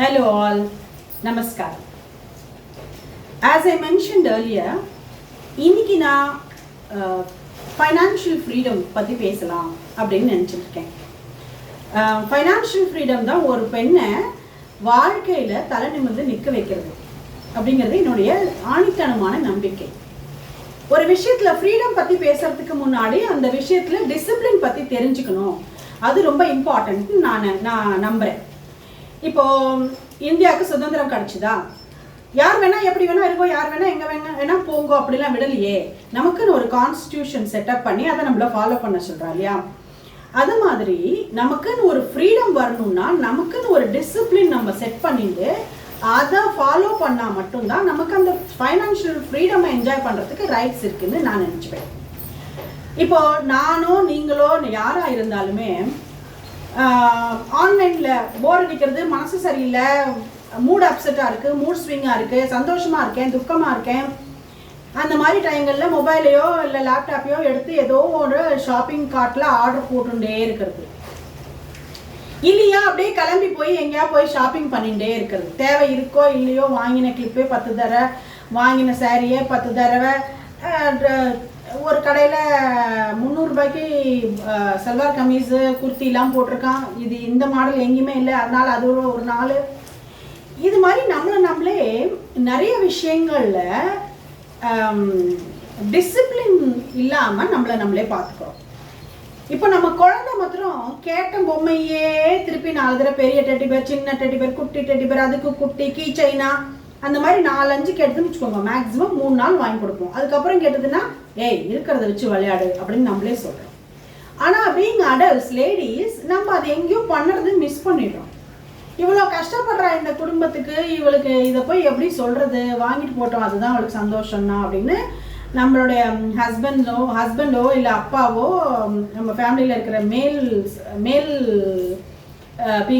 Hello all, Namaskar. As I mentioned earlier, இன்னைக்கு நான் financial freedom பற்றி பேசலாம் அப்படின்னு நினச்சிட்ருக்கேன். ஃபைனான்ஷியல் ஃப்ரீடம் தான் ஒரு பெண்ணை வாழ்க்கையில் தலை நிமிர்ந்து நிற்க வைக்கிறது அப்படிங்கிறது என்னுடைய ஆணித்தனமான நம்பிக்கை. ஒரு விஷயத்துல ஃப்ரீடம் பத்தி பேசுறதுக்கு முன்னாடி அந்த விஷயத்துல டிசிப்ளின் பத்தி தெரிஞ்சுக்கணும். அது ரொம்ப இம்பார்ட்டன்ட் நான் நான் நம்புறேன். இப்போ இந்தியாவுக்கு சுதந்திரம் கிடைச்சுதா? யார் வேணா எப்படி வேணா இருக்கோ யார் வேணா எங்க வேணா வேணா போங்கோ அப்படிலாம் விடலையே. நமக்குன்னு ஒரு கான்ஸ்டியூஷன் செட்டப் பண்ணி அதை நம்மள ஃபாலோ பண்ண சொல்றா இல்லையா? அது மாதிரி நமக்குன்னு ஒரு ஃப்ரீடம் வரணும்னா நமக்குன்னு ஒரு டிசிப்ளின் நம்ம செட் பண்ணிட்டு அதை ஃபாலோ பண்ணால் மட்டும்தான் நமக்கு அந்த ஃபைனான்ஷியல் ஃப்ரீடமை என்ஜாய் பண்ணுறதுக்கு ரைட்ஸ் இருக்குன்னு நான் நினச்சிப்பேன். இப்போ நானோ நீங்களோ யாராக இருந்தாலுமே ஆன்லைனில் போர் அடிக்கிறது மனசு சரியில்லை மூட் அப்செட்டாக இருக்குது மூட் ஸ்விங்காக இருக்குது சந்தோஷமாக இருக்கேன் துக்கமாக இருக்கேன். அந்த மாதிரி டைங்களில் மொபைலையோ இல்லை லேப்டாப்பையோ எடுத்து ஏதோ ஒரு ஷாப்பிங் கார்ட்டில் ஆர்டர் போட்டுட்டே இருக்கிறது. இல்லையா அப்படியே கிளம்பி போய் எங்கேயா போய் ஷாப்பிங் பண்ணிகிட்டே இருக்கிறது. தேவை இருக்கோ இல்லையோ வாங்கின கிளிப்பே பத்து தடவை வாங்கின சாரியே பத்து தடவை ஒரு கடையில் முந்நூறுபாய்க்கு சல்வார் கமீஸு குர்த்திலாம் போட்டிருக்கான். இது இந்த மாடல் எங்கேயுமே இல்லை. அதனால் அது ஒரு நாள். இது மாதிரி நம்மளை நம்மளே நிறைய விஷயங்களில் டிசிப்ளின் இல்லாமல் நம்மளை நம்மளே பார்த்துக்கிறோம். இப்போ நம்ம குழந்தை மாத்திரம் கேட்ட பொம்மையே திருப்பி நாலு தடவை பெரிய டெட்டி பேர் சின்ன டெட்டி பேர் குட்டி டெட்டி பேர் அதுக்கு குட்டி கீ சைனா அந்த மாதிரி நாலஞ்சு கேட்டதுன்னு வச்சுக்கோங்க. மேக்ஸிமம் மூணு நாள் வாங்கி கொடுப்போம். அதுக்கப்புறம் கேட்டதுன்னா ஏய் இருக்கிறத வச்சு விளையாடு அப்படின்னு நம்மளே சொல்கிறோம் ஆனால் பீங் அடல்ட்ஸ் லேடிஸ் நம்ம அதை எங்கேயோ பண்ணுறது மிஸ் பண்ணிடுறோம். இவ்வளோ கஷ்டப்படுற இந்த குடும்பத்துக்கு இவளுக்கு இதை போய் எப்படி சொல்கிறது வாங்கிட்டு போட்டோம் அதுதான் அவளுக்கு சந்தோஷம்னா அப்படின்னு நம்மளுடைய ஹஸ்பண்டோ ஹஸ்பண்டோ இல்லை அப்பாவோ நம்ம ஃபேமிலியில் இருக்கிற மேல் மேல் பீ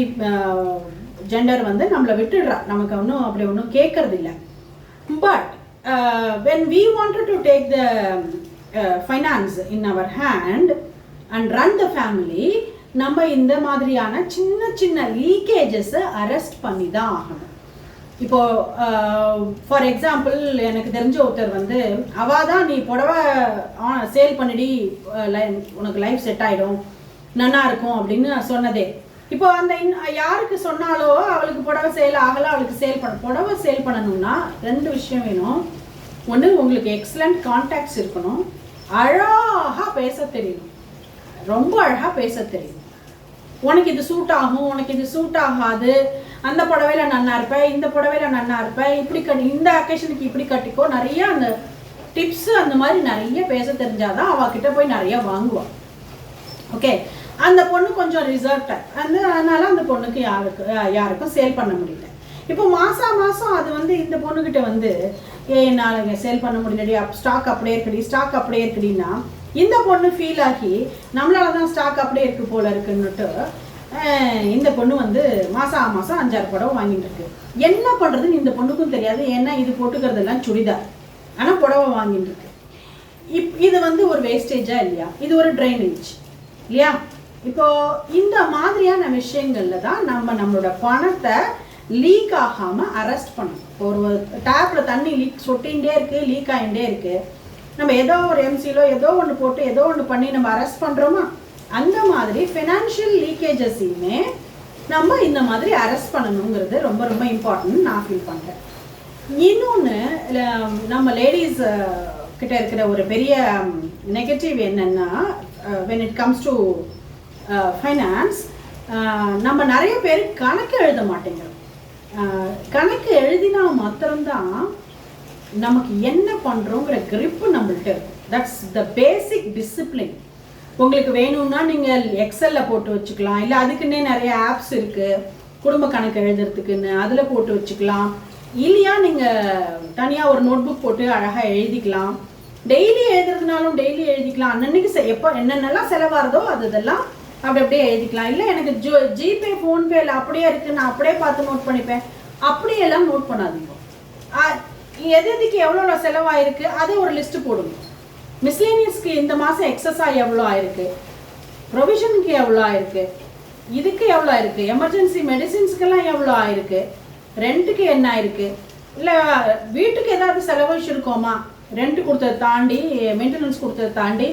ஜெண்டர் வந்து நம்மளை விட்டுடுறா. நமக்கு ஒன்றும் அப்படி ஒன்றும் கேட்கறது இல்லை but when we wanted to take the finance in our hand and run the family நம்ம இந்த மாதிரியான சின்ன சின்ன லீக்கேஜஸை அரெஸ்ட் பண்ணி தான் ஆகணும். இப்போ uh, ஃபார் எக்ஸாம்பிள் எனக்கு தெரிஞ்ச ஒருத்தர் வந்து அவா தான் நீ புடவை சேல் பண்ணிடி உனக்கு லைஃப் செட் ஆகிடும் நல்லா இருக்கும் அப்படின்னு சொன்னதே. இப்போ அந்த யாருக்கு சொன்னாலோ அவளுக்கு புடவை சேல் ஆகலாம் அவளுக்கு சேல் பண்ண புடவை சேல் பண்ணணும்னா ரெண்டு விஷயம் வேணும். ஒன்று உங்களுக்கு எக்ஸலண்ட் கான்டாக்ட்ஸ் இருக்கணும். அழகாக பேச தெரியணும். ரொம்ப அழகாக பேச தெரியும் உனக்கு இது சூட் ஆகும் உனக்கு இது சூட் ஆகாது. அந்த புடவையில நன்னா இருப்பேன் இந்த புடவையில நன்னா இருப்பேன் இப்படி கட்டி இந்த அக்கேஷனுக்கு இப்படி கட்டிக்கோ. நிறைய அந்த டிப்ஸ் அந்த மாதிரி நிறைய பேச தெரிஞ்சாதான் அவகிட்ட போய் நிறைய வாங்குவான் ஓகே அந்த பொண்ணு கொஞ்சம் ரிசர்வ்ட் அந்த அதனால அந்த பொண்ணுக்கு யாருக்கு யாருக்கும் சேல் பண்ண முடியல. இப்போ மாதம் மாதம் அது வந்து இந்த பொண்ணுக்கிட்ட வந்து ஏ என்னால் சேல் பண்ண முடியலடி. அப் ஸ்டாக் அப்படியே இருக்குடி. ஸ்டாக் அப்படியே இருக்குடின்னா இந்த பொண்ணு ஃபீல் ஆகி நம்மளால தான் ஸ்டாக் அப்படியே இருக்கு போல இருக்குன்னுட்டு இந்த பொண்ணு வந்து மாதம் மாதம் அஞ்சாறு புடவை வாங்கிட்டு இருக்கு. என்ன பண்ணுறதுன்னு இந்த பொண்ணுக்கும் தெரியாது. ஏன்னா இது போட்டுக்கிறதெல்லாம் சுடிதார். ஆனால் புடவை வாங்கிட்டு இருக்கு. இப் இது வந்து ஒரு வேஸ்டேஜா இல்லையா? இது ஒரு ட்ரைனேஜ் இல்லையா? இப்போ இந்த மாதிரியான விஷயங்கள்ல தான் நம்ம நம்மளோட பணத்தை லீக் ஆகாம அரெஸ்ட் பண்ணணும். ஒரு டேப்ல தண்ணி லீக் சொட்டின்ண்டே இருக்கு லீக் ஆகிட்டே இருக்கு. நம்ம ஏதோ ஒரு எம்சிலோ ஏதோ ஒன்று போட்டு ஏதோ ஒன்று பண்ணி நம்ம அரெஸ்ட் பண்ணுறோமா அந்த மாதிரி ஃபினான்ஷியல் லீக்கேஜஸையுமே நம்ம இந்த மாதிரி அரெஸ்ட் பண்ணணுங்கிறது ரொம்ப ரொம்ப இம்பார்ட்டன்ட் நான் ஃபீல் பண்ணுறேன் இன்னொன்று நம்ம லேடிஸ் கிட்ட இருக்கிற ஒரு பெரிய நெகட்டிவ் என்னென்னா when it comes to finance நம்ம நிறைய பேர் கணக்கு எழுத மாட்டேங்கிறோம். கணக்கு எழுதினா மாத்திரம்தான் நமக்கு என்ன பண்ணுறோங்கிற கிரிப்பு நம்மள்ட்ட இருக்கும். தட்ஸ் த பேசிக் டிசிப்ளின் உங்களுக்கு வேணும்னா நீங்கள் எக்ஸலில் போட்டு வச்சுக்கலாம். இல்லை அதுக்குன்னே நிறைய ஆப்ஸ் இருக்குது குடும்ப கணக்கு எழுதுறதுக்குன்னு அதில் போட்டு வச்சுக்கலாம். இல்லையா நீங்கள் தனியாக ஒரு நோட் புக் போட்டு அழகாக எழுதிக்கலாம். டெய்லி எழுதுறதுனாலும் டெய்லி எழுதிக்கலாம். அன்னன்னைக்கு எப்போ என்னென்னலாம் செலவாகிறதோ அது இதெல்லாம் அப்படி அப்படியே எழுதிக்கலாம். இல்லை எனக்கு ஜோ ஜிபே ஃபோன்பேல அப்படியே இருக்குது நான் அப்படியே பார்த்து நோட் பண்ணிப்பேன். அப்படியெல்லாம் நோட் பண்ணாதீங்க. எது எதுக்கு எவ்வளோ செலவாயிருக்கு? அதை ஒரு லிஸ்ட்டு போடுங்க. மிஸ்லேனியஸ்க்கு இந்த மாதம் எக்ஸஸாக எவ்வளோ ஆயிருக்கு? ப்ரொவிஷனுக்கு எவ்வளோ ஆயிருக்கு? இதுக்கு எவ்வளோ ஆயிருக்கு? எமர்ஜென்சி மெடிசின்ஸ்க்கெல்லாம் எவ்வளோ ஆயிருக்கு? ரெண்ட்டுக்கு என்ன ஆயிருக்கு? இல்லை வீட்டுக்கு ஏதாவது செலவழிச்சிருக்கோமா? ரெண்ட் கொடுத்ததை தாண்டி மெயின்டெனன்ஸ் கொடுத்ததை தாண்டி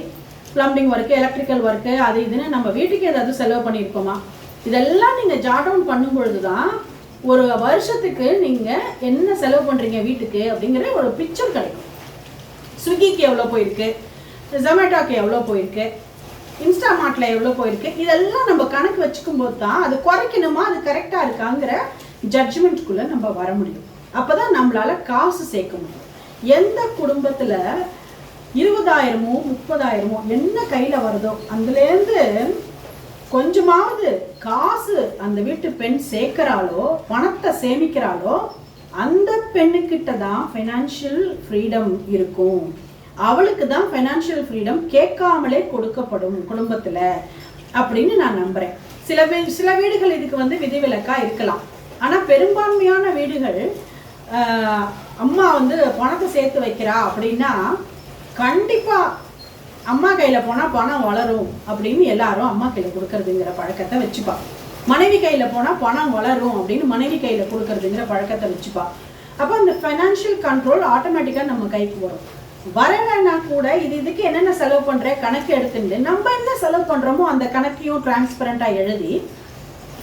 ப்ளம்பிங் ஒர்க்கு எலக்ட்ரிக்கல் ஒர்க்கு அது இதுன்னு நம்ம வீட்டுக்கு ஏதாவது செலவு பண்ணியிருக்கோமா? இதெல்லாம் நீங்கள் ஜாட் டவுன் பண்ணும் பொழுது தான் ஒரு வருஷத்துக்கு நீங்கள் என்ன செலவு பண்ணுறீங்க வீட்டுக்கு அப்படிங்கிற ஒரு பிக்சர் கிடைக்கும். ஸ்விக்கிக்கு எவ்வளோ போயிருக்கு? ஜொமேட்டோக்கு எவ்வளோ போயிருக்கு? இன்ஸ்டாமார்ட்டில் எவ்வளோ போயிருக்கு? இதெல்லாம் நம்ம கணக்கு வச்சுக்கும் போது தான் அது குறைக்கணுமா அது கரெக்டாக இருக்காங்கிற ஜட்ஜ்மெண்ட்குள்ளே நம்ம வர முடியும். அப்போ தான் நம்மளால் காசு சேர்க்க முடியும். எந்த குடும்பத்தில் இருபதாயிரமோ முப்பதாயிரமோ என்ன கையில் வருதோ அதுலேருந்து கொஞ்சமாவது காசு அந்த வீட்டு பெண் சேர்க்கிறாளோ பணத்தை சேமிக்கிறாளோ அந்த பெண்ணுக்கிட்ட தான் ஃபைனான்ஷியல் ஃப்ரீடம் இருக்கும். அவளுக்கு தான் ஃபைனான்ஷியல் ஃப்ரீடம் கேட்காமலே கொடுக்கப்படும் குடும்பத்தில் அப்படின்னு நான் நம்புகிறேன் சில வீ சில வீடுகள் இதுக்கு வந்து விதிவிலக்காக இருக்கலாம். ஆனால் பெரும்பான்மையான வீடுகள் அம்மா வந்து பணத்தை சேர்த்து வைக்கிறா அப்படின்னா கண்டிப்பாக அம்மா கையில் போனால் பணம் வளரும் அப்படின்னு எல்லாரும் அம்மா கையில் கொடுக்கறதுங்கிற பழக்கத்தை வச்சுப்பா. மனைவி கையில் போனால் பணம் வளரும் அப்படின்னு மனைவி கையில் கொடுக்கறதுங்கிற பழக்கத்தை வச்சுப்பா. அப்போ அந்த ஃபைனான்ஷியல் கண்ட்ரோல் ஆட்டோமேட்டிக்காக நம்ம கைக்கு வரும். வரலைன்னா கூட இது இதுக்கு என்னென்ன செலவு பண்ணுற கணக்கு எடுத்துட்டு நம்ம என்ன செலவு பண்ணுறோமோ அந்த கணக்கையும் டிரான்ஸ்பரண்ட்டாக எழுதி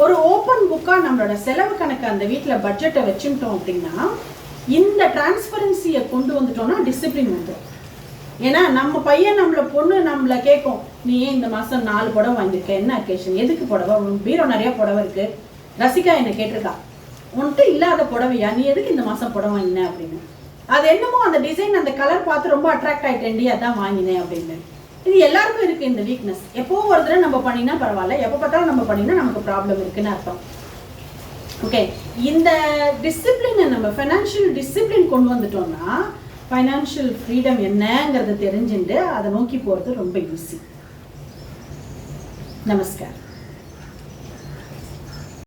ஒரு ஓப்பன் புக்காக நம்மளோட செலவு கணக்கு அந்த வீட்டில் பட்ஜெட்டை வச்சுட்டோம் அப்படின்னா இந்த டிரான்ஸ்பரன்சியை கொண்டு வந்துட்டோம்னா டிசிப்ளின் வந்துடும் ஏன்னா நம்ம பையன் நம்மள பொண்ணு நம்மள கேட்கும் நீ ஏன் இந்த மாதம் நாலு புடவை வாங்கியிருக்க? என்ன அக்கேஷன் எதுக்கு புடவை? உன் பீரோ நிறைய புடவை இருக்குது ரசிகா என்னை கேட்டிருக்கா உன்ட்டு இல்லாத புடவையா? நீ எதுக்கு இந்த மாதம் புடவை வாங்கின? அப்படின்னு. அது என்னமோ அந்த டிசைன் அந்த கலர் பார்த்து ரொம்ப அட்ராக்ட் ஆயிட்டேன்டி அதான் வாங்கினேன் அப்படின்னு. இது எல்லாருக்கும் இருக்குது இந்த வீக்னஸ் எப்போ ஒரு தடவை நம்ம பண்ணினா பரவாயில்ல எப்போ பார்த்தாலும் நம்ம பண்ணினா நமக்கு ப்ராப்ளம் இருக்குன்னு அர்த்தம். ஓகே இந்த டிசிப்ளினை நம்ம ஃபினான்ஷியல் டிசிப்ளின் கொண்டு வந்துட்டோம்னா ஃபைனான்ஷியல் ஃப்ரீடம் என்னங்கிறத தெரிஞ்சுட்டு அதை நோக்கி போகிறது ரொம்ப ஈஸி நமஸ்கார்